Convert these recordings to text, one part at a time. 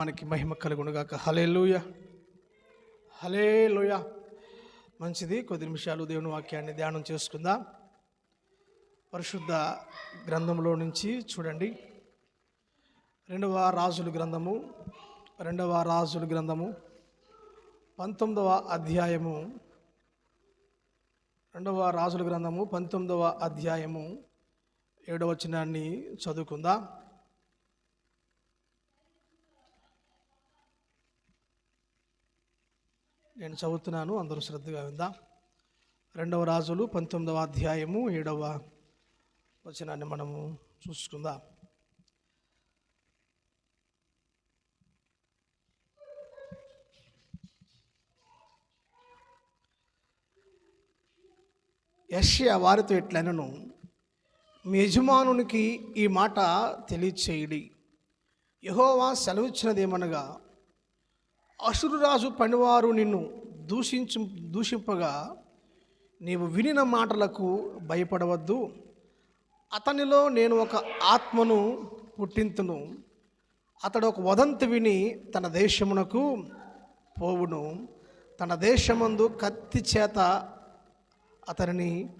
మనకి మహిమ కలుగునుగాక. Hallelujah hallelujah మంచిది. కొద్ది నిమిషాలు దేవుని వాక్యాన్ని ధ్యానం చేసుకుందాం. పరిశుద్ధ గ్రంథంలో నుంచి చూడండి. రెండవ రాజుల గ్రంథము రెండవ రాజుల గ్రంథము పంతొమ్మిదవ అధ్యాయము రెండవ రాజుల గ్రంథము పంతొమ్మిదవ అధ్యాయము ఏడవచనాన్ని చదువుకుందాం. నేను చదువుతున్నాను అందరూ శ్రద్ధగా విందాం. రెండవ రాజులు పంతొమ్మిదవ అధ్యాయము ఏడవ వచనాన్ని మనము చూసుకుందాం. యష్యా వారితో ఎట్లనను మీ యజమానునికి ఈ మాట తెలియచేయడి. యహోవా సెలవిచ్చినదేమనగా అసురురాజు పనివారు నిన్ను దూషించు దూషింపగా నీవు వినిన మాటలకు భయపడవద్దు. అతనిలో నేను ఒక ఆత్మను పుట్టింతును. అతడు ఒక వదంతి విని తన దేశమునకు పోవును. తన దేశమందు కత్తి చేత అతనిని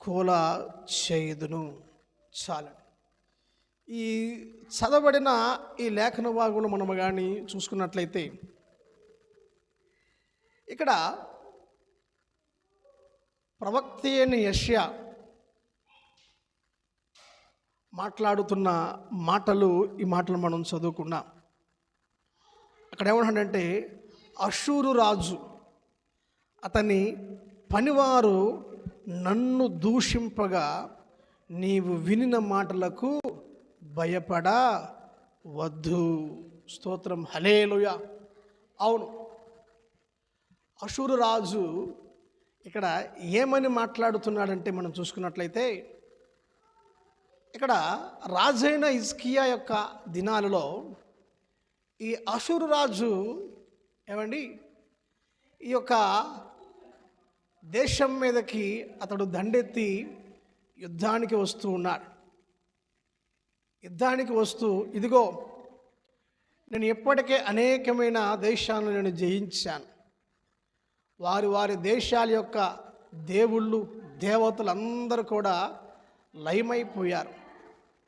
కోలా చేయుదును. చాలు ఈ చదవబడిన ఈ లేఖన భాగంలో మనము కానీ చూసుకున్నట్లయితే ఇక్కడ ప్రవక్త అయిన యష్యా మాట్లాడుతున్న మాటలు ఈ మాటలు మనం చదువుకున్నాం. అక్కడ ఏమంటాడంటే అషూరు రాజు అతని పనివారు నన్ను దూషింపగా నీవు వినిన మాటలకు భయపడ వద్దు స్తోత్రం హలేలుయ అవును. అశురు రాజు ఇక్కడ ఏమని మాట్లాడుతున్నాడంటే మనం చూసుకున్నట్లయితే ఇక్కడ రాజైన ఇస్కియా యొక్క దినాలలో ఈ అషూరు రాజు ఏమండి ఈ యొక్క దేశం మీదకి అతడు దండెత్తి యుద్ధానికి వస్తూ ఉన్నాడు. యుద్ధానికి వస్తూ ఇదిగో నేను ఇప్పటికే అనేకమైన దేశాలను నేను జయించాను. వారి వారి దేశాల యొక్క దేవుళ్ళు దేవతలు అందరూ కూడా లయమైపోయారు.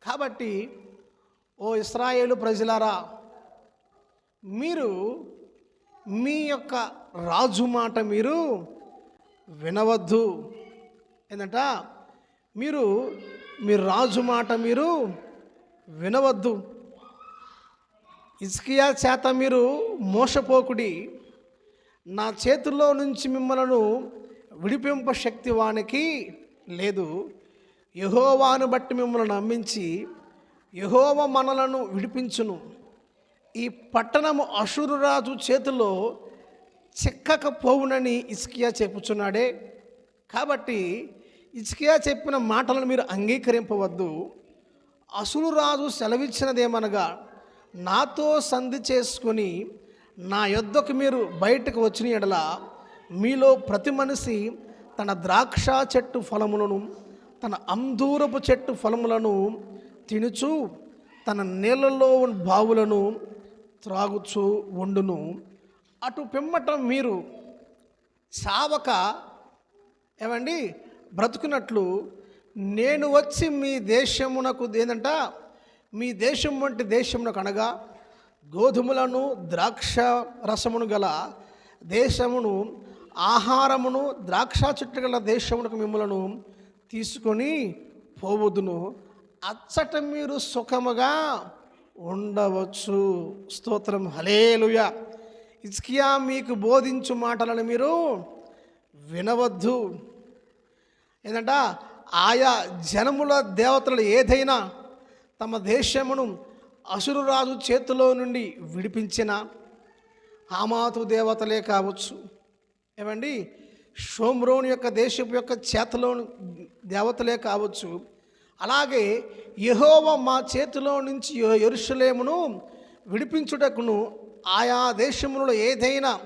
కాబట్టి ఓ ఇస్రాయేలు ప్రజలారా మీరు మీ యొక్క రాజు మాట మీరు వినవద్దు. ఏంటంట మీరు మీ రాజు మాట మీరు వినవద్దు. ఇస్కియా చేత మీరు మోసపోకుడి. నా చేతుల్లో నుంచి మిమ్మలను విడిపింప శక్తి వానికి లేదు. యహోవాను బట్టి మిమ్మల్ని నమ్మించి యహోవ మనలను విడిపించును. ఈ పట్టణము అసురురాజు చేతిలో చిక్కకపోవునని ఇస్కియా చెప్పుచున్నాడే. కాబట్టి ఇస్కియా చెప్పిన మాటలను మీరు అంగీకరింపవద్దు. అసులు రాజు సెలవిచ్చినదేమనగా నాతో సంధి చేసుకొని నా యొద్దకు మీరు బయటకు వచ్చిన ఎడల మీలో ప్రతి మనిషి తన ద్రాక్ష చెట్టు ఫలములను తన అందూరపు చెట్టు ఫలములను తినుచు తన నీళ్ళలో ఉన్న బావులను త్రాగుచు వండును అటు పిమ్మటం మీరు చావక ఏమండి బ్రతుకున్నట్లు నేను వచ్చి మీ దేశమునకు ఏంటంట? మీ దేశం వంటి దేశమునకు అనగా గోధుమలను ద్రాక్ష రసమును గల దేశమును ఆహారమును ద్రాక్ష చెట్టు గల దేశమునకు మిమ్మలను తీసుకొని పోవద్దును అచ్చట మీరు సుఖముగా ఉండవచ్చు. స్తోత్రం. హలేలుయ ఇస్కియా మీకు బోధించు మాటలను మీరు వినవద్దు. ఏంటంట? ఆయా జనముల దేవతలు ఏదైనా తమ దేశమును అసురురాజు చేతిలో నుండి విడిపించిన హామాతు దేవతలే కావచ్చు. ఏమండి? షోమ్రోని యొక్క దేశపు యొక్క చేతిలో దేవతలే కావచ్చు. అలాగే యహోవ మా చేతిలో నుంచి ఎరుషలేమును విడిపించుటకును ఆయా దేశములలో ఏదైనా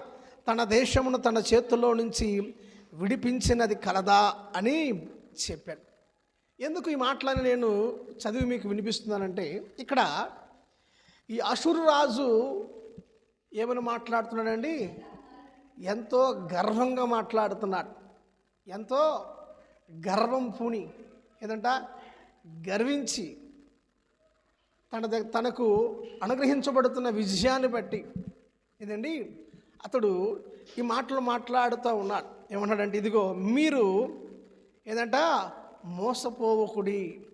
తన దేశమును తన చేతుల్లో నుంచి విడిపించినది కలదా అని చెప్పాడు ఎందుకు ఈ మాటలని నేను చదివి మీకు వినిపిస్తున్నానంటే ఇక్కడ ఈ అసురు రాజు ఏమని మాట్లాడుతున్నాడండి? ఎంతో గర్వంగా మాట్లాడుతున్నాడు. ఎంతో గర్వం పూని ఏదంట? గర్వించి తన తనకు అనుగ్రహించబడుతున్న విజయాన్ని బట్టి ఏదండి? అతడు ఈ మాటలు మాట్లాడుతూ ఉన్నాడు. ఏమన్నాడంటే ఇదిగో మీరు ఏదంట? మోసపోవకుడి.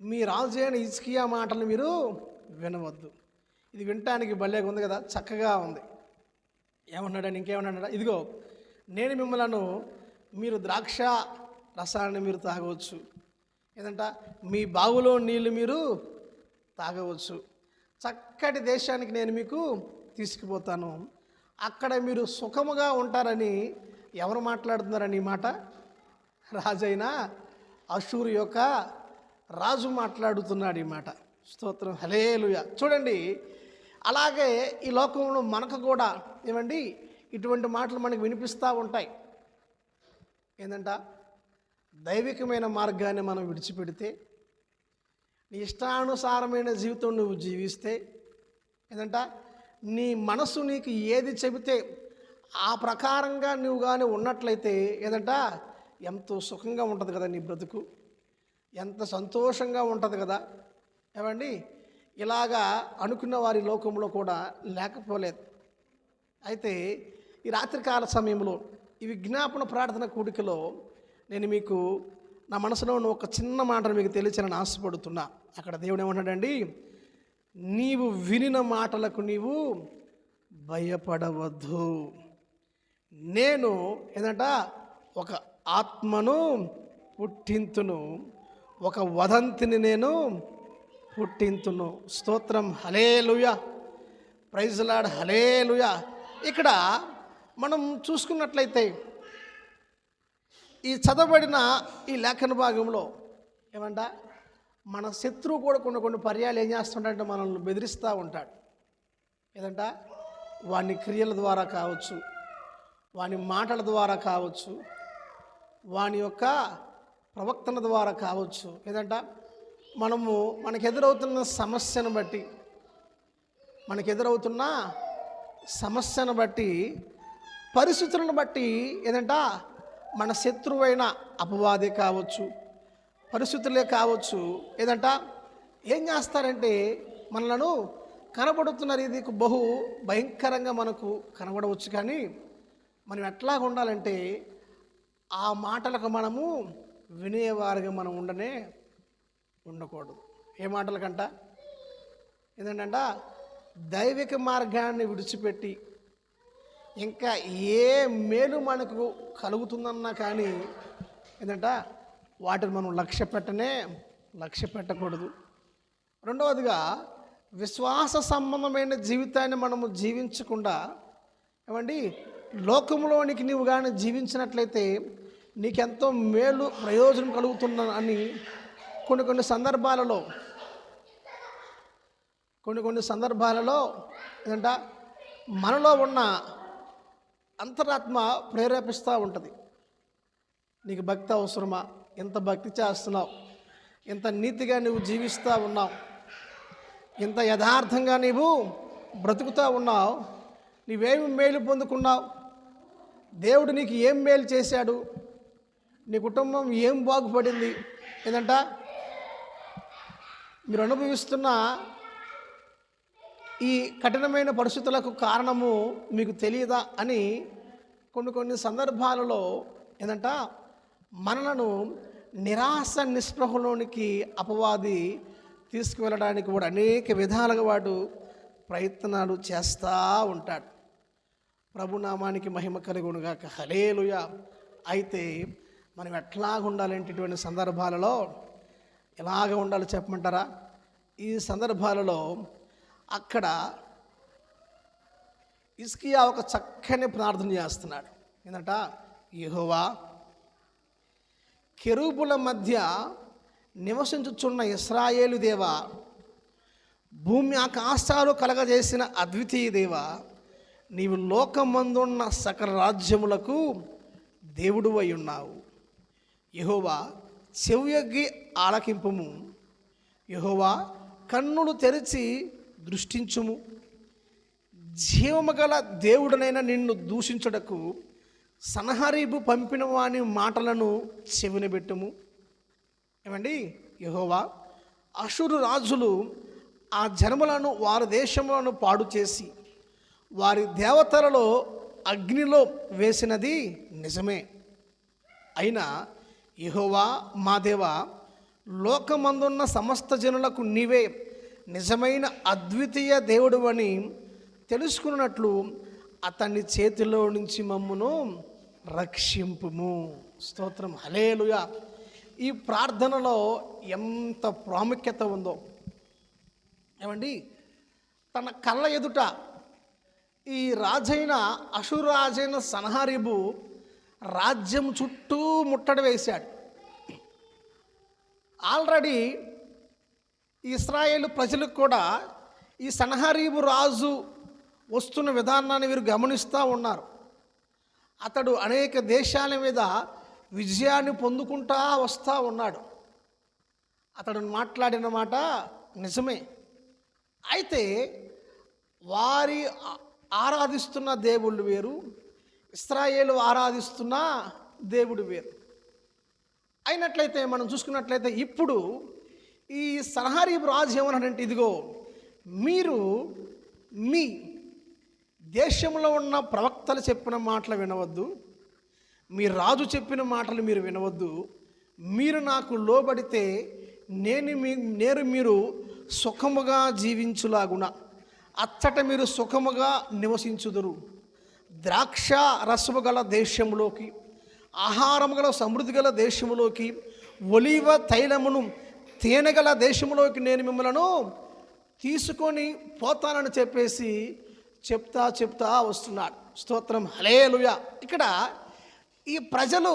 మీ రాజు అయిన ఇస్కియా మాటలు మీరు వినవద్దు. ఇది వినటానికి భలేగా ఉంది కదా చక్కగా ఉంది. ఏమన్నాడని ఇంకేమన్నాడా ఇదిగో నేను మిమ్మలను మీరు ద్రాక్ష రసాన్ని మీరు తాగవచ్చు. ఏదంట? మీ బావులో నీళ్ళు మీరు తాగవచ్చు. చక్కటి దేశానికి నేను మీకు తీసుకుపోతాను. అక్కడ మీరు సుఖముగా ఉంటారని ఎవరు మాట్లాడుతున్నారని ఈ మాట? రాజైన అశూరు యొక్క రాజు మాట్లాడుతున్నాడు ఈ మాట. స్తోత్రం. హలేలుయ చూడండి అలాగే ఈ లోకంలో మనకు కూడా ఏమండి ఇటువంటి మాటలు మనకు వినిపిస్తూ ఉంటాయి. ఏంటంట దైవికమైన మార్గాన్ని మనం విడిచిపెడితే నీ ఇష్టానుసారమైన జీవితం నువ్వు జీవిస్తే ఏంటంట నీ మనసు నీకు ఏది చెబితే ఆ ప్రకారంగా నువ్వు కానీ ఉన్నట్లయితే ఏదంట? ఎంతో సుఖంగా ఉంటుంది కదా నీ బ్రతుకు? ఎంత సంతోషంగా ఉంటుంది కదా? ఏమండి? ఇలాగా అనుకున్న వారి లోకంలో కూడా లేకపోలేదు. అయితే ఈ రాత్రికాల సమయంలో ఈ విజ్ఞాపన ప్రార్థన కూడికలో నేను మీకు నా మనసులో ఉన్న ఒక చిన్న మాటను మీకు తెలియచాలని ఆశపడుతున్నా. అక్కడ దేవుడు ఏమన్నాడండి నీవు వినిన మాటలకు నీవు భయపడవద్దు. నేను ఏంటంట? ఒక ఆత్మను పుట్టింతును. ఒక వదంతిని నేను పుట్టింతును. స్తోత్రం. హలేలుయ ప్రైజ్లాడ్ హలేలుయ ఇక్కడ మనం చూసుకున్నట్లయితే ఈ చదవబడిన ఈ లేఖన భాగంలో ఏమంట? మన శత్రువు కూడా కొన్ని కొన్ని పర్యాలు ఏం చేస్తుంటాడంటే మనల్ని బెదిరిస్తూ ఉంటాడు. ఏదంట? వాని క్రియల ద్వారా కావచ్చు వాని మాటల ద్వారా కావచ్చు వాని యొక్క ప్రవక్తన ద్వారా కావచ్చు. ఏదంట? మనము మనకు ఎదురవుతున్న సమస్యను బట్టి మనకు ఎదురవుతున్న సమస్యను బట్టి పరిస్థితులను బట్టి ఏదంట? మన శత్రువైన అపవాదే కావచ్చు పరిస్థితులే కావచ్చు. ఏదంట? ఏం చేస్తారంటే మనలను కనబడుతున్న రీతికి బహు భయంకరంగా మనకు కనబడవచ్చు కానీ మనం ఎట్లా ఉండాలంటే ఆ మాటలకు మనము వినేవారిగా మనం ఉండనే ఉండకూడదు. ఏ మాటలకంట? ఏంటంట దైవిక మార్గాన్ని విడిచిపెట్టి ఇంకా ఏ మేలు మనకు కలుగుతుందన్నా కానీ ఏంటంట? వాటిని మనం లక్ష్య పెట్టనే లక్ష్య పెట్టకూడదు. రెండవదిగా విశ్వాస సంబంధమైన జీవితాన్ని మనము జీవించకుండా ఏమండి? లోకంలోనికి నీవు కానీ జీవించినట్లయితే నీకెంతో మేలు ప్రయోజనం కలుగుతున్న అని కొన్ని కొన్ని సందర్భాలలో కొన్ని కొన్ని సందర్భాలలో ఏంట మనలో ఉన్న అంతరాత్మ ప్రేరేపిస్తూ ఉంటుంది. నీకు భక్తి అవసరమా? ఎంత భక్తి చేస్తున్నావు. ఎంత నీతిగా నువ్వు జీవిస్తూ ఉన్నావు. ఎంత యథార్థంగా నీవు బ్రతుకుతూ ఉన్నావు. నీవేమి మేలు పొందుకున్నావు? దేవుడు నీకు ఏం మేలు చేశాడు? నీ కుటుంబం ఏం బాగుపడింది? ఏంటంట మీరు అనుభవిస్తున్న ఈ కఠినమైన పరిస్థితులకు కారణము మీకు తెలియదా అని కొన్ని కొన్ని సందర్భాలలో ఏంటంట మనలను నిరాశ నిస్పృహలోనికి అపవాది తీసుకువెళ్ళడానికి కూడా అనేక విధాలుగా వాడు ప్రయత్నాలు చేస్తూ ఉంటాడు. ప్రభునామానికి మహిమ కలుగునుగాక. హలేలుయ అయితే మనం ఎట్లాగ ఉండాలంటే ఇటువంటి సందర్భాలలో ఎలాగ ఉండాలో చెప్పమంటారా? ఈ సందర్భాలలో అక్కడ ఇస్కియా ఒక చక్కని ప్రార్థన చేస్తున్నాడు. ఏంటంట? యహోవా కెరూపుల మధ్య నివసించుచున్న ఇస్రాయేలు దేవా భూమి ఆకాశాలు కలగజేసిన అద్వితీయ దేవ నీవు లోకమందున్న సకల రాజ్యములకు దేవుడు అయి ఉన్నావు. యహోవా చెవియగ్గి ఆలకింపుము. యహోవా కన్నులు తెరిచి దృష్టించుము. జీవము గల దేవుడనైన నిన్ను దూషించుటకు సనహరీబు పంపిన వాని మాటలను చెవినబెట్టుము ఏమండి? యహోవా అసురు రాజులు ఆ జనములను వారి దేశములను పాడు చేసి వారి దేవతలలో అగ్నిలో వేసినది నిజమే. అయినా ఇహోవా మా దేవ లోకమందున్న సమస్త జనులకు నీవే నిజమైన అద్వితీయ దేవుడు అని తెలుసుకున్నట్లు అతని చేతిలో నుంచి మమ్మును రక్షింపుము. స్తోత్రం. హలేలుగా ఈ ప్రార్థనలో ఎంత ప్రాముఖ్యత ఉందో. ఏమండి? తన కళ్ళ ఎదుట ఈ రాజైన అసురాజైన సనహారిబు రాజ్యం చుట్టూ ముట్టడి వేశాడు. ఆల్రెడీ ఇస్రాయేల్ ప్రజలకు కూడా ఈ సనహరీబు రాజు వస్తున్న విధానాన్ని వీరు గమనిస్తూ ఉన్నారు. అతడు అనేక దేశాల మీద విజయాన్ని పొందుకుంటా వస్తూ ఉన్నాడు. అతడు మాట్లాడిన మాట నిజమే. అయితే వారి ఆరాధిస్తున్న దేవుళ్ళు వేరు ఇస్రాయేలు ఆరాధిస్తున్న దేవుడు వేరు. అయినట్లయితే మనం చూసుకున్నట్లయితే ఇప్పుడు ఈ సనహారీబు రాజు ఏమన్నాడంటే ఇదిగో మీరు మీ దేశంలో ఉన్న ప్రవక్తలు చెప్పిన మాటలు వినవద్దు మీ రాజు చెప్పిన మాటలు మీరు వినవద్దు మీరు నాకు లోబడితే నేను మీ నేను మీరు సుఖముగా జీవించులాగునా. అచ్చట మీరు సుఖముగా నివసించుదురు. ద్రాక్ష రసము గల దేశములోకి ఆహారము గల సమృద్ధి గల దేశములోకి ఒలివ తైలమును తేనె గల దేశములోకి నేను మిమ్మలను తీసుకొని పోతానని చెప్పేసి చెప్తా చెప్తా వస్తున్నాడు. స్తోత్రం. హలేలుయ ఇక్కడ ఈ ప్రజలు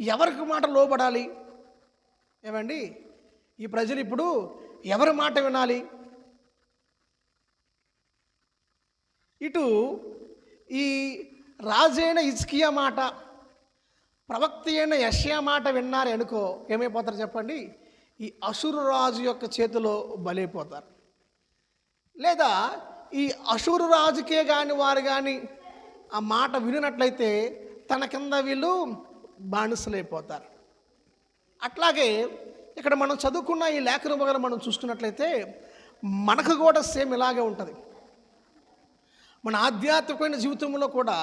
ఎవరికి మాట లోబడాలి? ఏమండి? ఈ ప్రజలు ఇప్పుడు ఎవరి మాట వినాలి? ఇటు ఈ రాజైన ఇజ్కియా మాట ప్రవక్త అయిన యష్యా మాట విన్నారు అనుకో ఏమైపోతారు చెప్పండి? ఈ అసురు రాజు యొక్క చేతిలో బలైపోతారు. లేదా ఈ అసురు రాజుకే కానీ వారు కానీ ఆ మాట వినినట్లయితే తన కింద వీళ్ళు బానిసలైపోతారు. అట్లాగే ఇక్కడ మనం చదువుకున్న ఈ లేఖను వగల మనం చూసుకున్నట్లయితే మనకు కూడా సేమ్ ఇలాగే ఉంటుంది. మన ఆధ్యాత్మికమైన జీవితంలో కూడా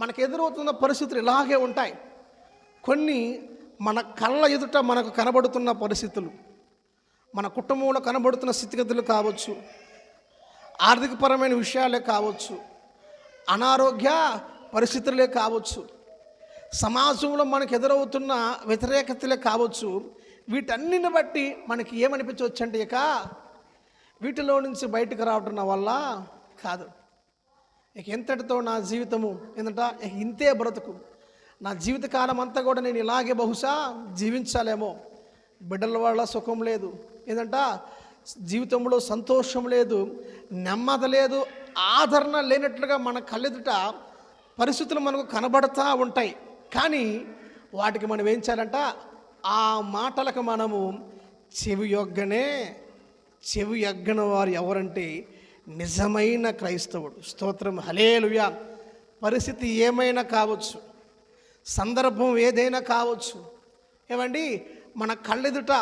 మనకు ఎదురవుతున్న పరిస్థితులు ఇలాగే ఉంటాయి. కొన్ని మన కళ్ళ ఎదుట మనకు కనబడుతున్న పరిస్థితులు మన కుటుంబంలో కనబడుతున్న స్థితిగతులు కావచ్చు ఆర్థికపరమైన విషయాలే కావచ్చు అనారోగ్య పరిస్థితులే కావచ్చు సమాజంలో మనకు ఎదురవుతున్న వ్యతిరేకతలే కావచ్చు వీటన్నిటిని బట్టి మనకి ఏమనిపించవచ్చు అంటే ఇక వీటిలో నుంచి బయటకు రావటం వల్ల కాదు. ఇక ఇంతటితో నా జీవితము ఏంటంట? ఇక ఇంతే బ్రతుకు. నా జీవితకాలం అంతా కూడా నేను ఇలాగే బహుశా జీవించాలేమో. బిడ్డల వల్ల సుఖం లేదు. ఏంటంట? జీవితంలో సంతోషం లేదు. నెమ్మది లేదు. ఆదరణ లేనట్లుగా మన కళ్ళెదుట పరిస్థితులు మనకు కనబడతా ఉంటాయి. కానీ వాటికి మనం ఏం చేయాలంట? ఆ మాటలకు మనము చెవి యొగ్గనే చెవి ఎగ్గన వారు ఎవరంటే నిజమైన క్రైస్తవుడు. స్తోత్రం. హలేలుయా పరిస్థితి ఏమైనా కావచ్చు. సందర్భం ఏదైనా కావచ్చు. ఏమండి? మన కళ్ళెదుట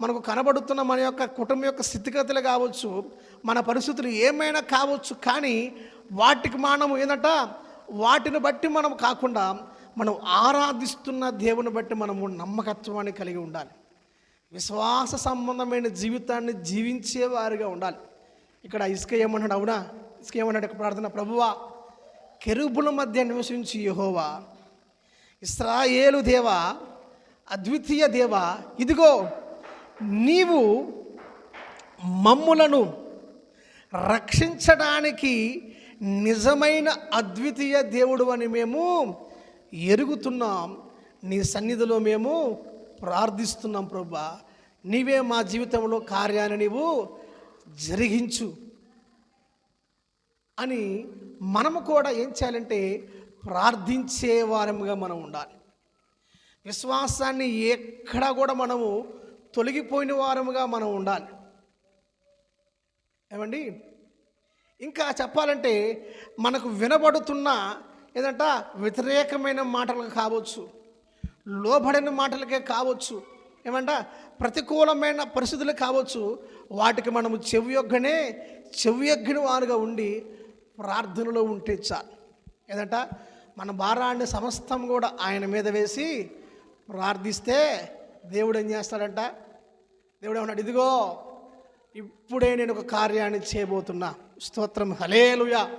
మనకు కనబడుతున్న మన యొక్క కుటుంబం యొక్క స్థితిగతులు కావచ్చు మన పరిస్థితులు ఏమైనా కావచ్చు కానీ వాటికి మనము ఏంటంట? వాటిని బట్టి మనం కాకుండా మనం ఆరాధిస్తున్న దేవుని బట్టి మనము నమ్మకత్వాన్ని కలిగి ఉండాలి. విశ్వాస సంబంధమైన జీవితాన్ని జీవించే వారిగా ఉండాలి. ఇక్కడ ఇసుక ఏమన్నాడు అవునా? ఇసుక ఏమన్నాడు ప్రార్థన ప్రభువా కెరుబుల మధ్య నివసించి యహోవా. ఇస్రాయేలు దేవా అద్వితీయ దేవా ఇదిగో నీవు మమ్ములను రక్షించడానికి నిజమైన అద్వితీయ దేవుడు అని మేము ఎరుగుతున్నాం. నీ సన్నిధిలో మేము ప్రార్థిస్తున్నాం ప్రభా నీవే మా జీవితంలో కార్యాన్ని నీవు జరిగించు అని మనము కూడా ఏం చేయాలంటే ప్రార్థించే వారముగా మనం ఉండాలి. విశ్వాసాన్ని ఎక్కడా కూడా మనము తొలగిపోయిన వారముగా మనం ఉండాలి. ఏమండి? ఇంకా చెప్పాలంటే మనకు వినబడుతున్న ఏదంట? వ్యతిరేకమైన మాటలు కావచ్చు లోబడిన మాటలకే కావచ్చు ఏమంట? ప్రతికూలమైన పరిస్థితులు కావచ్చు వాటికి మనము చెవియొగ్గనే చెవియొగ్గిన వారుగా ఉండి ప్రార్థనలో ఉంటే చాలు. ఏదంట? మన భారాన్ని సమస్తం కూడా ఆయన మీద వేసి ప్రార్థిస్తే దేవుడు ఏం చేస్తాడంట? దేవుడు ఏమన్నాడు? ఇదిగో ఇప్పుడే నేను ఒక కార్యాన్ని చేయబోతున్నా. స్తోత్రం. హలేలుయా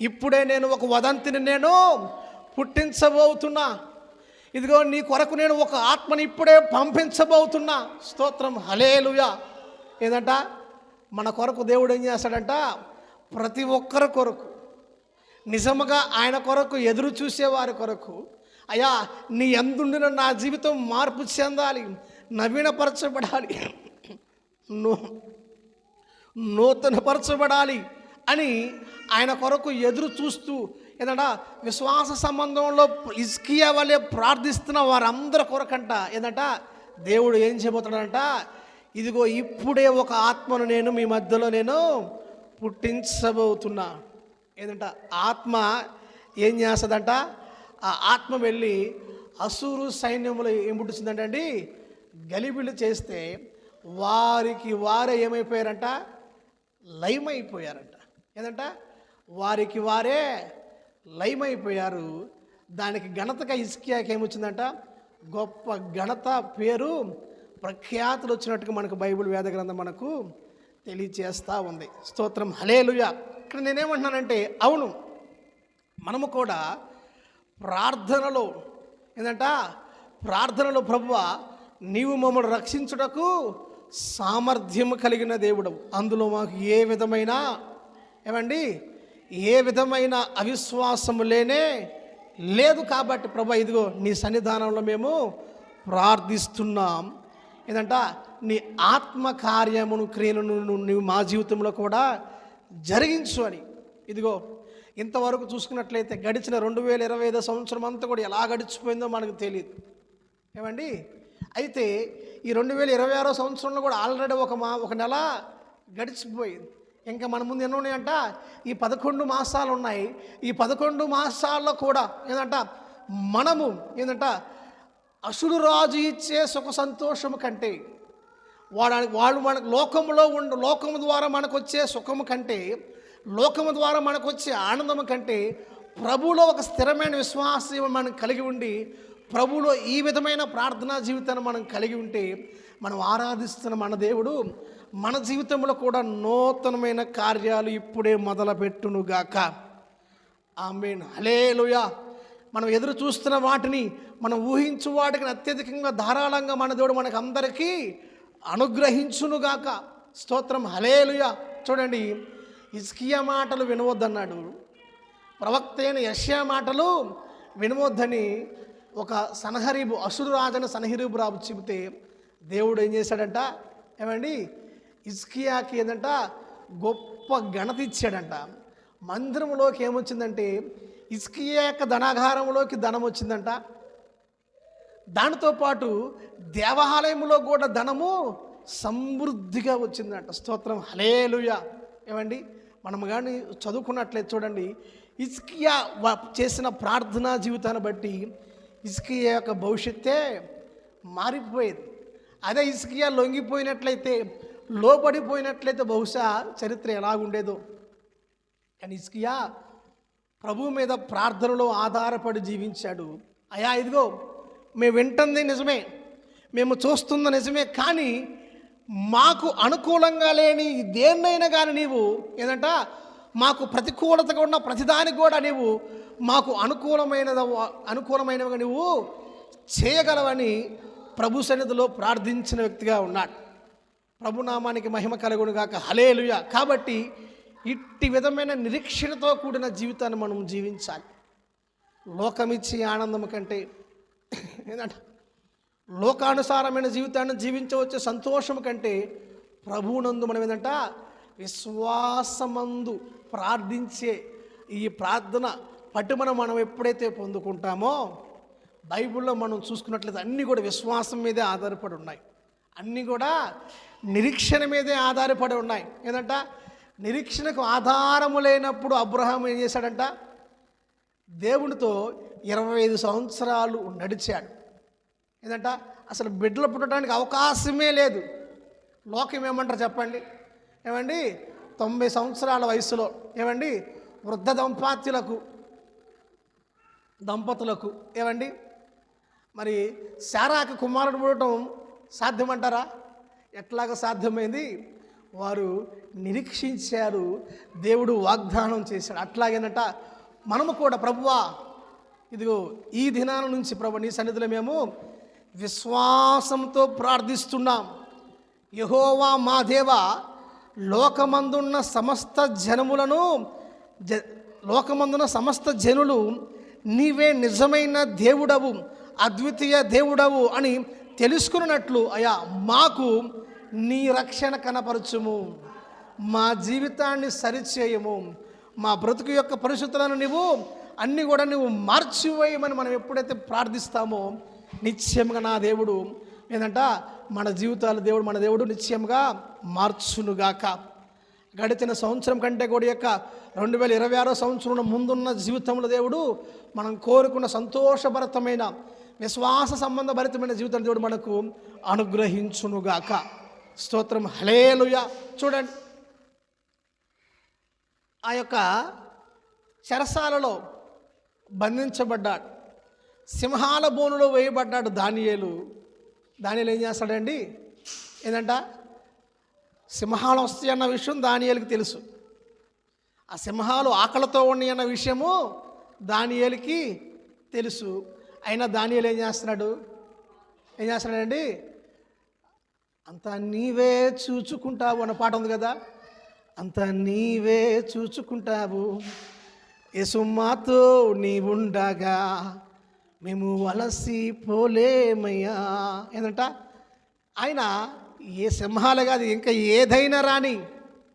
ఇప్పుడే నేను ఒక వదంతిని నేను పుట్టించబోతున్నా. ఇదిగో నీ కొరకు నేను ఒక ఆత్మని ఇప్పుడే పంపించబోతున్నా. స్తోత్రం. హలేలుయా ఏదంట? మన కొరకు దేవుడు ఏం చేస్తాడంట? ప్రతి ఒక్కరి కొరకు నిజముగా ఆయన కొరకు ఎదురు చూసేవారి కొరకు అయ్యా నీ ఎందుండిన నా జీవితం మార్పు చెందాలి నవీనపరచబడాలి నూ నూతనపరచబడాలి అని ఆయన కొరకు ఎదురు చూస్తూ ఏదంట విశ్వాస సంబంధంలో ఇస్కియా వల్లే ప్రార్థిస్తున్న వారందరి కొరకంట. ఏదంట దేవుడు ఏం చేయబోతున్నాడంట? ఇదిగో ఇప్పుడే ఒక ఆత్మను నేను మీ మధ్యలో నేను పుట్టించబోతున్నా. ఏదంట ఆత్మ ఏం చేస్తుందంట? ఆ ఆత్మ వెళ్ళి అసూరు సైన్యములు ఏం పుట్టించిందంటే అండి. గలిబిలి చేస్తే వారికి వారే ఏమైపోయారంట? లయమైపోయారంట. ఏదంట? వారికి వారే లయమైపోయారు. దానికి ఘనతగా ఇస్కియాకి ఏమొచ్చిందంట? గొప్ప ఘనత పేరు ప్రఖ్యాతులు వచ్చినట్టుగా మనకు బైబిల్ వేద గ్రంథం మనకు తెలియచేస్తూ ఉంది. స్తోత్రం. హలేలుయ ఇక్కడ నేనేమంటున్నానంటే అవును మనము కూడా ప్రార్థనలో ఏంటంట ప్రార్థనలో ప్రభువ నీవు మమ్మల్ని రక్షించుటకు సామర్థ్యం కలిగిన దేవుడు అందులో మాకు ఏ విధమైన ఏమండి? ఏ విధమైన అవిశ్వాసము లేనే లేదు కాబట్టి ప్రభు ఇదిగో నీ సన్నిధానంలో మేము ప్రార్థిస్తున్నాం. ఏదంట నీ ఆత్మకార్యమును క్రియలను నువ్వు మా జీవితంలో కూడా జరిగించు అని. ఇదిగో ఇంతవరకు చూసుకున్నట్లయితే గడిచిన రెండు వేల ఇరవై ఐదో సంవత్సరం అంతా కూడా ఎలా గడిచిపోయిందో మనకు తెలియదు ఏమండి? అయితే ఈ రెండు వేల ఇరవై ఆరో సంవత్సరంలో కూడా ఆల్రెడీ ఒక మా ఒక నెల గడిచిపోయింది. ఇంకా మన ముందు ఎన్ని ఉన్నాయంట? ఈ పదకొండు మాసాలు ఉన్నాయి. ఈ పదకొండు మాసాల్లో కూడా ఏంటంట మనము ఏంటంట అసుడు రాజు ఇచ్చే సుఖ సంతోషము కంటే వాడు వాళ్ళు మనకు లోకములో ఉండు లోకము ద్వారా మనకు వచ్చే సుఖము కంటే లోకము ద్వారా మనకు వచ్చే ఆనందము కంటే ప్రభువులో ఒక స్థిరమైన విశ్వాసం మనం కలిగి ఉండి ప్రభువులో ఈ విధమైన ప్రార్థనా జీవితాన్ని మనం కలిగి ఉంటే మనం ఆరాధిస్తున్న మన దేవుడు మన జీవితంలో కూడా నూతనమైన కార్యాలు ఇప్పుడే మొదలుపెట్టునుగాక. ఆమెన్. హలేలుయా మనం ఎదురు చూస్తున్న వాటిని మనం ఊహించు వాటికి అత్యధికంగా ధారాళంగా మన దేవుడు మనకు అందరికీ అనుగ్రహించునుగాక. స్తోత్రం. హలేలుయా చూడండి ఇస్కియా మాటలు వినవద్దన్నాడు. ప్రవక్త అయిన యష్యా మాటలు వినవద్దని ఒక సనహరీబు అసురు రాజన సనహరీబు రాబు చెబితే దేవుడు ఏం చేశాడంట? ఏమండి ఇస్కియాకి ఏంటంట గొప్ప ఘనత ఇచ్చాడంట. మందిరంలోకి ఏమొచ్చిందంటే ఇస్కియా యొక్క ధనాగారంలోకి ధనం వచ్చిందంట. దానితో పాటు దేవాలయంలో కూడా ధనము సమృద్ధిగా వచ్చిందంట. స్తోత్రం. హలేలుయ ఏమండి? మనం కానీ చదువుకున్నట్లయితే చూడండి ఇస్కియా వ- చేసిన ప్రార్థనా జీవితాన్ని బట్టి ఇస్కియా యొక్క భవిష్యత్తే మారిపోయేది. అదే ఇస్కియా లొంగిపోయినట్లయితే లోపడిపోయినట్లయితే బహుశా చరిత్ర ఎలాగుండేదో. కానీ ఇస్కియా ప్రభు మీద ప్రార్థనలో ఆధారపడి జీవించాడు. అయా ఇదిగో మేము వింటుంది నిజమే మేము చూస్తుంది నిజమే కానీ మాకు అనుకూలంగా లేని దేన్నైనా కానీ నీవు ఏంటంట మాకు ప్రతికూలతగా ఉన్న ప్రతిదానికి కూడా నీవు మాకు అనుకూలమైన అనుకూలమైనవిగా నువ్వు చేయగలవని ప్రభు సన్నిధిలో ప్రార్థించిన వ్యక్తిగా ఉన్నాడు. ప్రభునామానికి మహిమ కలుగును గాక హలేలుయ కాబట్టి ఇట్టి విధమైన నిరీక్షణతో కూడిన జీవితాన్ని మనం జీవించాలి. లోకమిచ్చి ఆనందం కంటే ఏంటంట లోకానుసారమైన జీవితాన్ని జీవించవచ్చే సంతోషం కంటే ప్రభువునందు మనం ఏంటంట విశ్వాసమందు ప్రార్థించే ఈ ప్రార్థన పట్టుమన మనం ఎప్పుడైతే పొందుకుంటామో బైబిల్లో మనం చూసుకున్నట్లయితే అన్నీ కూడా విశ్వాసం మీదే ఆధారపడి ఉన్నాయి. అన్నీ కూడా నిరీక్షణ మీదే ఆధారపడి ఉన్నాయి. ఏంటంట నిరీక్షణకు ఆధారము లేనప్పుడు అబ్రహాం ఏం చేశాడంట? దేవునితో ఇరవై ఐదు సంవత్సరాలు నడిచాడు. ఏంటంట అసలు బిడ్డలు పుట్టడానికి అవకాశమే లేదు. లోకం ఏమంటారు చెప్పండి? ఏమండి? తొంభై సంవత్సరాల వయసులో. ఏమండి? వృద్ధ దంపాత్యులకు దంపతులకు ఏమండి? మరి శారాకు కుమారుడు పుట్టడం సాధ్యమంటారా? ఎట్లాగ సాధ్యమైంది? వారు నిరీక్షించారు దేవుడు వాగ్దానం చేశాడు. అట్లాగేనట మనము కూడా ప్రభువా ఇదిగో ఈ దినాల నుంచి ప్రభు నీ సన్నిధిలో మేము విశ్వాసంతో ప్రార్థిస్తున్నాం. యహోవా మా దేవ లోకమందున్న సమస్త జనములను జ లోకమందున్న సమస్త జనులు నీవే నిజమైన దేవుడవు అద్వితీయ దేవుడవు అని తెలుసుకున్నట్లు అయా మాకు నీ రక్షణ కనపరచుము. మా జీవితాన్ని సరిచేయము. మా బ్రతుకు యొక్క పరిశుద్ధులను నువ్వు అన్నీ కూడా నువ్వు మార్చివేయమని మనం ఎప్పుడైతే ప్రార్థిస్తామో నిశ్చయంగా నా దేవుడు ఏంటంట మన జీవితాలు దేవుడు మన దేవుడు నిశ్చయంగా మార్చునుగాక. గడిచిన సంవత్సరం కంటే కూడా యొక్క రెండు వేల ఇరవై ఆరో సంవత్సరం ముందున్న జీవితంలో దేవుడు మనం కోరుకున్న సంతోషభరితమైన విశ్వాస సంబంధభరితమైన జీవితం దేవుడు మనకు అనుగ్రహించునుగాక. స్తోత్రం. హలేలుయ చూడండి. ఆ యొక్క చెరసాలలో బంధించబడ్డాడు. సింహాల బోనులో వేయబడ్డాడు దానియేలు. దానియేలు ఏం చేస్తాడండి? ఏంటంట సింహాలు వస్తాయన్న విషయం దానియేలుకి తెలుసు. ఆ సింహాలు ఆకలితో ఉండి అన్న విషయము దానియేలుకి తెలుసు. అయినా దానియేలు ఏం చేస్తున్నాడు? ఏం చేస్తున్నాడండి? అంత నీవే చూచుకుంటావు అన్న పాట ఉంది కదా? అంత నీవే చూచుకుంటావు. యేసుమాతో నీవుండగా మేము వలసి పోలేమయ్యా ఏంటంట ఆయన ఏ సింహాలు కాదు ఇంకా ఏదైనా రాని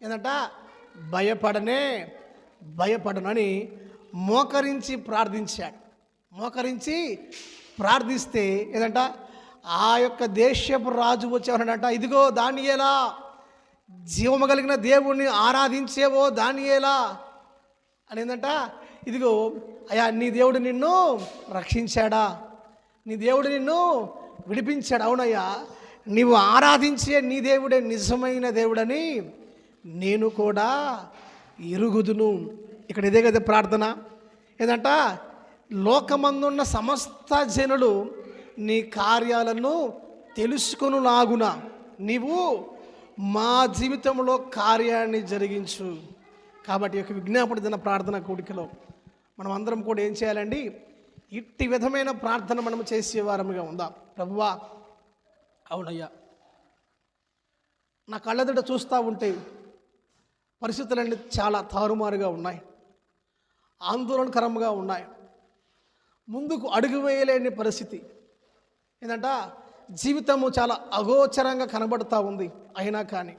ఏంటంట భయపడనే భయపడనని మోకరించి ప్రార్థించాడు. మోకరించి ప్రార్థిస్తే ఏదంట? ఆ యొక్క దేశపు రాజు వచ్చేవాడంట ఇదిగో దానియేలా జీవము కలిగిన దేవుణ్ణి ఆరాధించేవో దానియేలా. అని ఏంటంట ఇదిగో అయ్యా నీ దేవుడు నిన్ను రక్షించాడా? నీ దేవుడు నిన్ను విడిపించాడు? అవునయ్యా నీవు ఆరాధించే నీ దేవుడే నిజమైన దేవుడని నేను కూడా ఎరుగుదును. ఇక్కడ ఇదే కదా ప్రార్థన. ఏంటంట లోకమందున్న సమస్త జనులు నీ కార్యాలను తెలుసుకొనులాగున నీవు మా జీవితంలో కార్యాన్ని జరిగించు. కాబట్టి యొక్క విజ్ఞాపన దిన ప్రార్థన కోడికలో మనం అందరం కూడా ఏం చేయాలండి? ఇట్టి విధమైన ప్రార్థన మనం చేసే వారముగా ఉందాం. ప్రభువా అవునయ్యా. నా కళ్ళెదుట చూస్తూ ఉంటే పరిస్థితులన్నీ చాలా తారుమారుగా ఉన్నాయి. ఆందోళనకరంగా ఉన్నాయి. ముందుకు అడుగు వేయలేని పరిస్థితి. ఏంటంట? జీవితము చాలా అగోచరంగా కనబడుతూ ఉంది. అయినా కానీ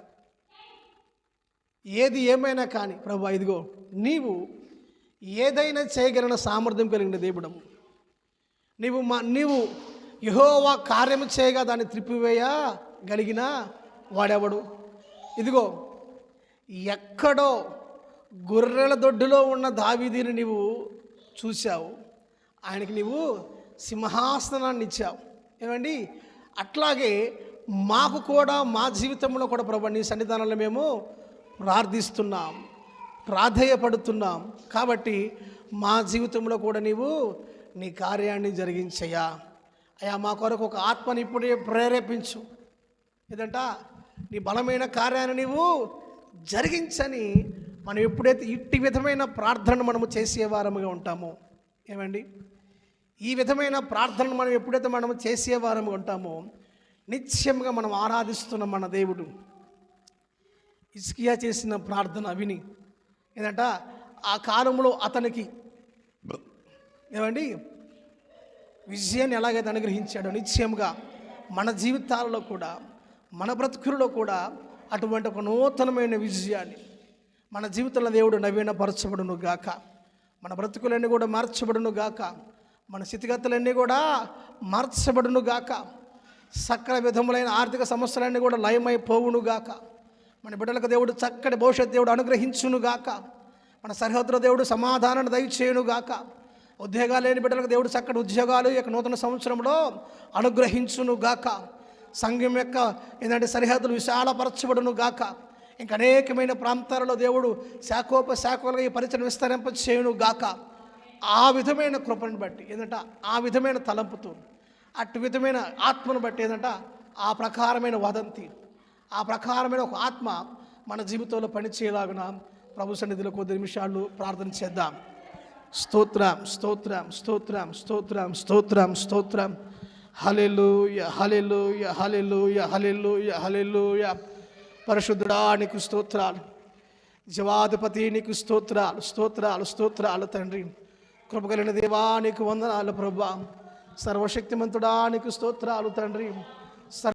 ఏది ఏమైనా కానీ ప్రభు ఇదిగో నీవు ఏదైనా చేయగలిగిన సామర్థ్యం కలిగిన దేవుడము. నీవు మా నీవు యహోవా కార్యము చేయగా దాన్ని త్రిప్పివేయగలిగిన వాడెవడు? ఇదిగో ఎక్కడో గొర్రెల దొడ్డులో ఉన్న దావీదిని నీవు చూశావు. ఆయనకి నీవు సింహాసనాన్ని ఇచ్చావు. ఏమండి? అట్లాగే మాకు కూడా మా జీవితంలో కూడా ప్రభు నీ సన్నిధానంలో మేము ప్రార్థిస్తున్నాం ప్రాధేయపడుతున్నాం. కాబట్టి మా జీవితంలో కూడా నీవు నీ కార్యాన్ని జరిగించయ్యా. అయ్యా మా కొరకు ఒక ఆత్మని ఇప్పుడే ప్రేరేపించు. ఏదంట? నీ బలమైన కార్యాన్ని నీవు జరిగించని మనం ఎప్పుడైతే ఇట్టి విధమైన ప్రార్థన మనము చేసేవారముగా ఉంటామో. ఏమండి? ఈ విధమైన ప్రార్థనను మనం ఎప్పుడైతే మనం చేసేవారం ఉంటామో నిత్యంగా మనం ఆరాధిస్తున్న మన దేవుడు. ఇస్కియా చేసిన ప్రార్థన విని ఏంటంట ఆ కాలంలో అతనికి ఏమండి? విజయాన్ని ఎలాగైతే అనుగ్రహించాడో నిశ్చయంగా మన జీవితాలలో కూడా మన బ్రతుకులలో కూడా అటువంటి ఒక నూతనమైన విజయాన్ని మన జీవితంలో దేవుడు నవీనపరచబడును గాక మన బ్రతుకులన్నీ కూడా మార్చబడును గాక మన స్థితిగతులన్నీ కూడా మార్చబడును గాక. సకల విధములైన ఆర్థిక సమస్యలన్నీ కూడా లయమైపోవును గాక. మన బిడ్డలకు దేవుడు చక్కటి భవిష్యత్ దేవుడు అనుగ్రహించును గాక. మన సరిహద్దుల దేవుడు సమాధానాన్ని దయచేయునుగాక ఉద్యోగాలు లేని బిడ్డలకు దేవుడు చక్కటి ఉద్యోగాలు యొక్క నూతన సంవత్సరంలో అనుగ్రహించును గాక. సంఘం యొక్క ఏంటంటే సరిహద్దులు విశాలపరచబడును గాక. ఇంకా అనేకమైన ప్రాంతాలలో దేవుడు శాఖోపశాఖలుగా ఈ పరిచయం విస్తరింప చేయును గాక. ఆ విధమైన కృపను బట్టి ఏంటంటే ఆ విధమైన తలంపుతో అటు విధమైన ఆత్మను బట్టి ఏంటంటే ఆ ప్రకారమైన వదంతి ఆ ప్రకారమైన ఒక ఆత్మ మన జీవితంలో పనిచేయలాగున ప్రభు సన్నిధిలో కొద్ది నిమిషాలు ప్రార్థన చేద్దాం. స్తోత్రం స్తోత్రం స్తోత్రం స్తోత్రం స్తోత్రం స్తోత్రం. య హలెలూయ య హలెలూయ య పరిశుద్ధుడా నీకు స్తోత్రాలు. జవాధిపతి నీకు స్తోత్రాలు స్తోత్రాలు స్తోత్రాలు తండ్రి. కృపగలిగిన దేవా నీకు వందనాలు ప్రభా. సర్వశక్తిమంతుడా నీకు స్తోత్రాలు తండ్రి.